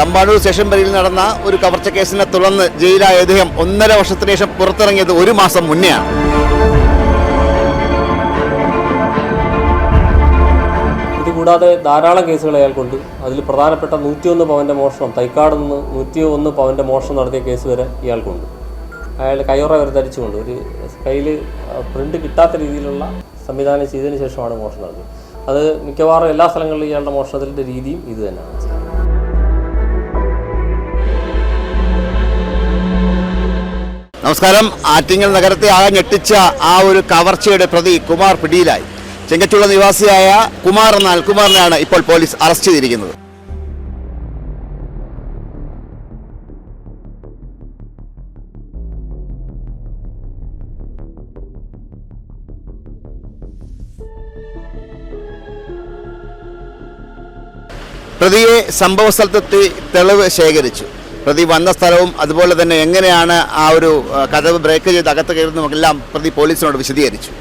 Thampanoor station പരിയിൽ നടന്ന ഒരു കവർച്ച കേസിനെ തുടർന്ന് ജയിലായ അദ്ദേഹം ഒന്നര വർഷത്തിന് ശേഷം പുറത്തിറങ്ങിയത് ഒരു മാസം മുന്നെയാണ്. ഇതുകൂടാതെ ധാരാളം കേസുകൾ അയാൾക്കുണ്ട് അതിൽ പ്രധാനപ്പെട്ട നൂറ്റിയൊന്ന് പവന്റെ മോഷണം തൈക്കാട് നിന്ന് നൂറ്റി ഒന്ന് പവന്റെ മോഷണം നടത്തിയ കേസ് വരെ ഇയാൾക്കുണ്ട് അയാൾ കയ്യുറ വരെ ധരിച്ചുകൊണ്ട് ഒരു കയ്യിൽ പ്രിന്റ് കിട്ടാത്ത രീതിയിലുള്ള സംവിധാനം ചെയ്തതിന് ശേഷമാണ് മോഷണം നടത്തിയത്. അത് മിക്കവാറും എല്ലാ സ്ഥലങ്ങളിലും ഇയാളുടെ മോഷണത്തിന്റെ രീതിയും ഇത് തന്നെയാണ്. നമസ്കാരം. ആറ്റിങ്ങൽ നഗരത്തെ ആകെ ഞെട്ടിച്ച ആ ഒരു കവർച്ചയുടെ പ്രതി കുമാർ പിടിയിലായി. ചെങ്കച്ചുള്ള നിവാസിയായ കുമാർ എന്ന അൽകുമാറിനെയാണ് ഇപ്പോൾ പോലീസ് അറസ്റ്റ് ചെയ്തിരിക്കുന്നത്. പ്രതിയെ സംഭവ സ്ഥലത്തെത്തി തെളിവ് ശേഖരിച്ചു. പ്രതി വന്ന സ്ഥലവും അതുപോലെ തന്നെ എങ്ങനെയാണ് ആ ഒരു കഥവ് ബ്രേക്ക് ചെയ്ത് അകത്ത് കയറുന്നതുമെല്ലാം പ്രതി പോലീസിനോട് വിശദീകരിച്ചു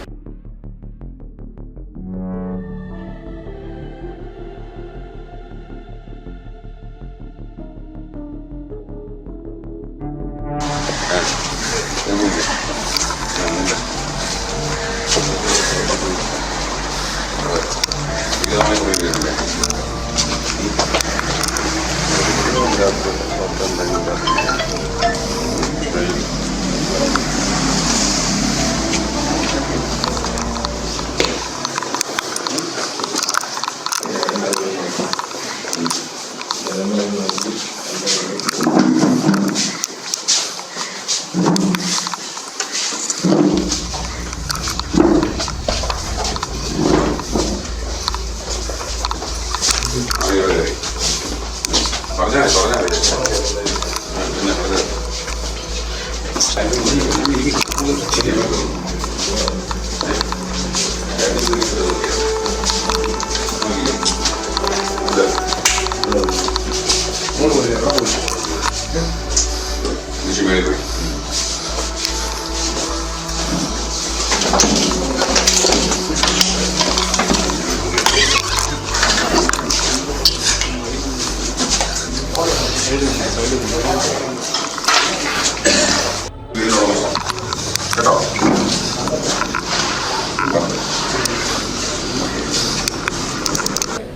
없단 말입니다. Çiğdem Erdoğan.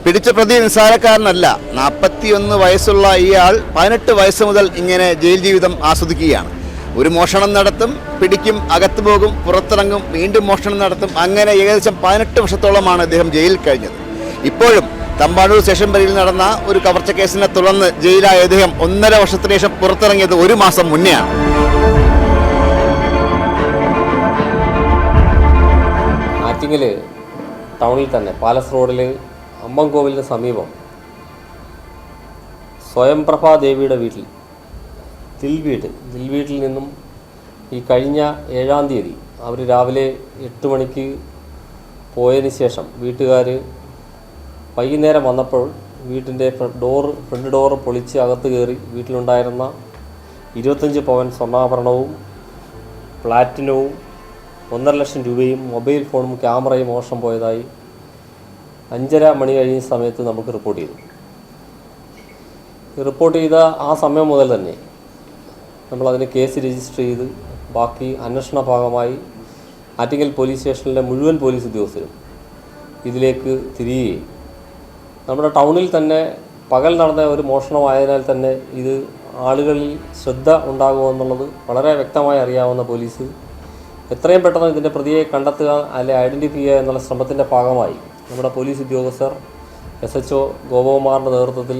പിടിച്ച പ്രതി നിസ്സാരക്കാരനല്ല. നാൽപ്പത്തിയൊന്ന് വയസ്സുള്ള ഇയാൾ പതിനെട്ട് വയസ്സ് മുതൽ ഇങ്ങനെ ജയിൽ ജീവിതം ആസ്വദിക്കുകയാണ്. ഒരു മോഷണം നടത്തും പിടിക്കും അകത്തു പോകും പുറത്തിറങ്ങും വീണ്ടും മോഷണം നടത്തും അങ്ങനെ ഏകദേശം പതിനെട്ട് വർഷത്തോളമാണ് അദ്ദേഹം ജയിലിൽ കഴിഞ്ഞത്. ഇപ്പോഴും തമ്പാനൂർ സ്റ്റേഷൻ പരിയിൽ നടന്ന ഒരു കവർച്ച കേസിനെ തുടർന്ന് ജയിലായ അദ്ദേഹം ഒന്നര വർഷത്തിന് ശേഷം പുറത്തിറങ്ങിയത് ഒരു മാസം മുന്നെയാണ്. ആറ്റിങ്ങൽ ടൗണിൽ തന്നെ പാലസ് റോഡിൽ അമ്പംകോവിലിന് സമീപം സ്വയംപ്രഭാ ദേവിയുടെ വീട്ടിൽ ദിൽവീട് ദിൽവീട്ടിൽ നിന്നും ഈ കഴിഞ്ഞ ഏഴാം തീയതി അവർ രാവിലെ എട്ട് മണിക്ക് പോയതിന് ശേഷം വീട്ടുകാർ വൈകുന്നേരം വന്നപ്പോൾ വീട്ടിന്റെ ഡോറ് ഫ്രണ്ട് ഡോറ് പൊളിച്ച് അകത്ത് കയറി വീട്ടിലുണ്ടായിരുന്ന ഇരുപത്തഞ്ച് പവൻ സ്വർണാഭരണവും പ്ലാറ്റിനവും ഒന്നര ലക്ഷം രൂപയും മൊബൈൽ ഫോണും ക്യാമറയും മോശം പോയതായി അഞ്ചര മണി കഴിഞ്ഞ സമയത്ത് നമുക്ക് റിപ്പോർട്ട് ചെയ്തു. റിപ്പോർട്ട് ചെയ്ത ആ സമയം മുതൽ തന്നെ നമ്മളതിന് കേസ് രജിസ്റ്റർ ചെയ്ത് ബാക്കി അന്വേഷണ ഭാഗമായി ആറ്റിങ്ങൽ പോലീസ് സ്റ്റേഷനിലെ മുഴുവൻ പോലീസ് ഉദ്യോഗസ്ഥരും ഇതിലേക്ക് തിരിയുകയും. നമ്മുടെ ടൗണിൽ തന്നെ പകൽ നടന്ന ഒരു മോഷണമായതിനാൽ തന്നെ ഇത് ആളുകളിൽ ശ്രദ്ധ ഉണ്ടാകുമെന്നുള്ളത് വളരെ വ്യക്തമായി അറിയാവുന്ന പോലീസ് എത്രയും പെട്ടെന്ന് ഇതിന്റെ പ്രതിയെ കണ്ടെത്തുക അല്ലെ ഐഡന്റിഫൈ ചെയ്യുക എന്നുള്ള ശ്രമത്തിന്റെ ഭാഗമായി നമ്മുടെ പോലീസ് ഉദ്യോഗസ്ഥർ എസ് എച്ച് ഒ ഗോപകുമാറിന്റെ നേതൃത്വത്തിൽ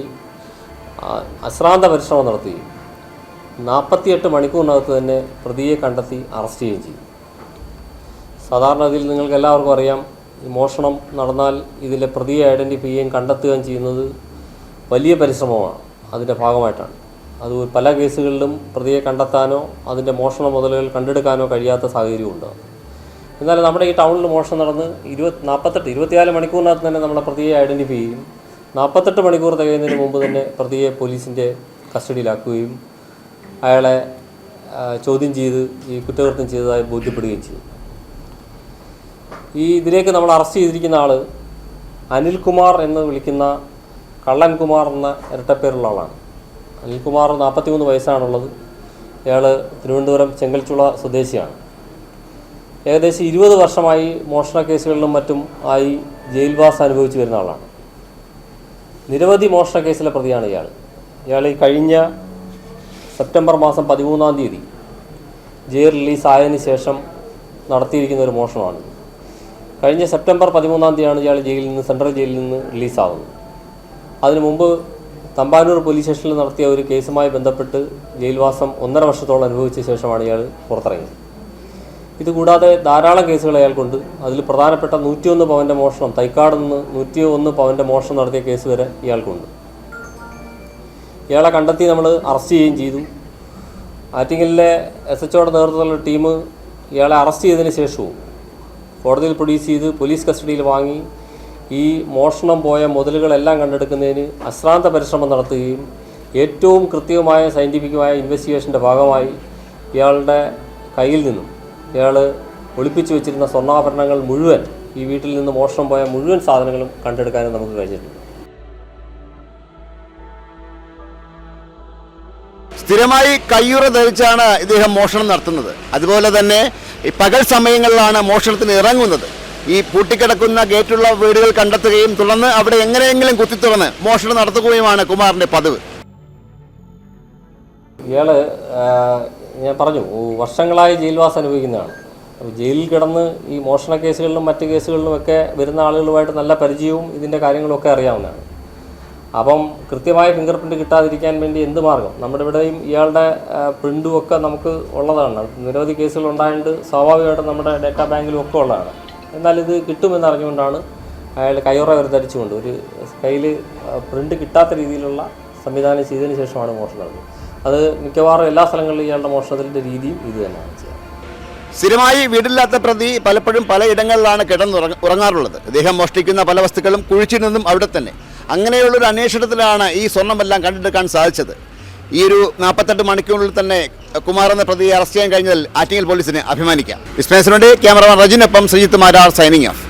അശ്രാന്ത പരിശ്രമം നടത്തി. നാൽപ്പത്തിയെട്ട് മണിക്കൂറിനകത്ത് തന്നെ പ്രതിയെ കണ്ടെത്തി അറസ്റ്റ് ചെയ്യുകയും ചെയ്തു. സാധാരണ ഇതിൽ നിങ്ങൾക്ക് എല്ലാവർക്കും അറിയാം മോഷണം നടന്നാൽ ഇതിലെ പ്രതിയെ ഐഡന്റിഫൈ ചെയ്യുകയും കണ്ടെത്തുകയും ചെയ്യുന്നത് വലിയ പരിശ്രമമാണ് അതിന്റെ ഭാഗമായിട്ടാണ്. അത് പല കേസുകളിലും പ്രതിയെ കണ്ടെത്താനോ അതിന്റെ മോഷണ മുതലുകൾ കണ്ടെടുക്കാനോ കഴിയാത്ത സാഹചര്യമുണ്ട്. എന്നാൽ നമ്മുടെ ഈ ടൗണിൽ മോഷണം നടന്ന് ഇരുപത്തി നാൽപ്പത്തെട്ട് ഇരുപത്തിനാല് മണിക്കൂറിനകത്ത് തന്നെ നമ്മളെ പ്രതിയെ ഐഡന്റിഫൈ ചെയ്യും. നാൽപ്പത്തെട്ട് മണിക്കൂർ തികയുന്നതിന് മുമ്പ് തന്നെ പ്രതിയെ പോലീസിന്റെ കസ്റ്റഡിയിലാക്കുകയും അയാളെ ചോദ്യം ചെയ്ത് ഈ കുറ്റകൃത്യം ചെയ്തതായി ബോധ്യപ്പെടുകയും ചെയ്തു ഈ ഇതിലേക്ക് നമ്മൾ അറസ്റ്റ് ചെയ്തിരിക്കുന്ന ആൾ അനിൽകുമാർ എന്ന് വിളിക്കുന്ന കള്ളൻകുമാർ എന്ന ഇരട്ടപ്പേരുള്ള ആളാണ്. അനിൽകുമാർ നാൽപ്പത്തിമൂന്ന് വയസ്സാണുള്ളത്. ഇയാൾ തിരുവനന്തപുരം ചെങ്കൽച്ചുള സ്വദേശിയാണ്. ഏകദേശം ഇരുപത് വർഷമായി മോഷണ കേസുകളിലും മറ്റും ആയി ജയിൽവാസം അനുഭവിച്ചു വരുന്ന ആളാണ്. നിരവധി മോഷണ കേസിലെ പ്രതിയാണ് ഇയാൾ. ഇയാൾ ഈ കഴിഞ്ഞ സെപ്റ്റംബർ മാസം പതിമൂന്നാം തീയതി ജയിൽ റിലീസ് ആയതിനു ശേഷം നടത്തിയിരിക്കുന്ന ഒരു മോഷണമാണ്. കഴിഞ്ഞ സെപ്റ്റംബർ പതിമൂന്നാം തീയതിയാണ് ഇയാൾ ജയിലിൽ നിന്ന് സെൻട്രൽ ജയിലിൽ നിന്ന് റിലീസാകുന്നത് അതിനു മുമ്പ് തമ്പാനൂർ പോലീസ് സ്റ്റേഷനിൽ നടത്തിയ ഒരു കേസുമായി ബന്ധപ്പെട്ട് ജയിൽവാസം ഒന്നര വർഷത്തോളം അനുഭവിച്ച ശേഷമാണ് ഇയാൾ പുറത്തിറങ്ങിയത്. ഇതുകൂടാതെ ധാരാളം കേസുകൾ അയാൾക്കുണ്ട്. അതിൽ പ്രധാനപ്പെട്ട നൂറ്റിയൊന്ന് പവന്റെ മോഷണം തൈക്കാട് നിന്ന് നൂറ്റി ഒന്ന് പവന്റെ മോഷണം നടത്തിയ കേസ് വരെ ഇയാൾക്കുണ്ട്. ഇയാളെ കണ്ടെത്തി നമ്മൾ അറസ്റ്റ് ചെയ്യുകയും ചെയ്തു. ആറ്റിങ്ങലിലെ എസ് എച്ച് ഒയുടെ നേതൃത്വത്തിലുള്ള ടീം ഇയാളെ അറസ്റ്റ് ചെയ്തതിന് ശേഷവും കോടതിയിൽ പ്രൊഡ്യൂസ് ചെയ്ത് പോലീസ് കസ്റ്റഡിയിൽ വാങ്ങി ഈ മോഷണം പോയ മുതലുകളെല്ലാം കണ്ടെടുക്കുന്നതിന് അശ്രാന്ത പരിശ്രമം നടത്തുകയും ഏറ്റവും കൃത്യമായ സയന്റിഫിക്കുമായ ഇൻവെസ്റ്റിഗേഷന്റെ ഭാഗമായി ഇയാളുടെ കയ്യിൽ നിന്നും ഇയാൾ ഒളിപ്പിച്ചു വെച്ചിരുന്ന സ്വർണാഭരണങ്ങൾ മുഴുവൻ ഈ വീട്ടിൽ നിന്ന് മോഷണം പോയ മുഴുവൻ സാധനങ്ങളും കണ്ടെടുക്കാനും നമുക്ക് കഴിഞ്ഞിട്ടുണ്ട്. സ്ഥിരമായി കയ്യുറ ധരിച്ചാണ് ഇദ്ദേഹം മോഷണം നടത്തുന്നത്. അതുപോലെ തന്നെ ഈ പകൽ സമയങ്ങളിലാണ് മോഷണത്തിന് ഇറങ്ങുന്നത്. ഈ പൂട്ടിക്കിടക്കുന്ന ഗേറ്റുള്ള വീടുകൾ കണ്ടെത്തുകയും തുടർന്ന് അവിടെ എങ്ങനെയെങ്കിലും കുത്തിത്തുറന്ന് മോഷണം നടത്തുകയുമാണ് കുമാറിന്റെ പതിവ്. ഇയാൾ ഞാൻ പറഞ്ഞു വർഷങ്ങളായി ജയിൽവാസം അനുഭവിക്കുന്നതാണ്. അപ്പോൾ ജയിലിൽ കിടന്ന് ഈ മോഷണ കേസുകളിലും മറ്റ് കേസുകളിലുമൊക്കെ വരുന്ന ആളുകളുമായിട്ട് നല്ല പരിചയവും ഇതിന്റെ കാര്യങ്ങളൊക്കെ അറിയാവുന്നതാണ്. അപ്പം കൃത്യമായ ഫിംഗർ പ്രിന്റ് കിട്ടാതിരിക്കാൻ വേണ്ടി എന്ത് മാർഗം? നമ്മുടെ ഇവിടെയും ഇയാളുടെ പ്രിന്റും ഒക്കെ നമുക്ക് ഉള്ളതാണ്. നിരവധി കേസുകൾ ഉണ്ടായതുകൊണ്ട് സ്വാഭാവികമായിട്ടും നമ്മുടെ ഡേറ്റാ ബാങ്കിലും ഒക്കെ ഉള്ളതാണ്. എന്നാൽ ഇത് കിട്ടുമെന്നറിഞ്ഞുകൊണ്ടാണ് അയാൾ കയ്യുറ വരെ ധരിച്ചുകൊണ്ട് ഒരു കയ്യിൽ പ്രിന്റ് കിട്ടാത്ത രീതിയിലുള്ള സംവിധാനം ചെയ്തതിന് ശേഷമാണ് മോഷണം നടന്നത്. അത് മിക്കവാറും എല്ലാ സ്ഥലങ്ങളിലും ഇയാളുടെ മോഷണത്തിന്റെ രീതിയും ഇത് തന്നെയാണ് സ്ഥിരമായി വീടില്ലാത്ത പ്രതി പലപ്പോഴും പലയിടങ്ങളിലാണ് കിടന്നുറങ്ങ ഉറങ്ങാറുള്ളത്. ഇദ്ദേഹം മോഷ്ടിക്കുന്ന പല വസ്തുക്കളും കുഴിച്ചിരുന്നതും അവിടെ തന്നെ. അങ്ങനെയുള്ളൊരു അന്വേഷണത്തിലാണ് ഈ സ്വർണമെല്ലാം കണ്ടെടുക്കാൻ സാധിച്ചത്. ഈ ഒരു നാൽപ്പത്തെട്ട് മണിക്കൂറിൽ തന്നെ കുമാർ എന്ന പ്രതിയെ അറസ്റ്റ് ചെയ്യാൻ കഴിഞ്ഞതിൽ ആറ്റിങ്ങൽ പോലീസിനെ അഭിമാനിക്കാം. വിസ്മയസിനുണ്ട് ക്യാമറമാൻ റജിനൊപ്പം ശ്രീജിത്ത് മാരാർ സൈനിങ് ഓഫ്.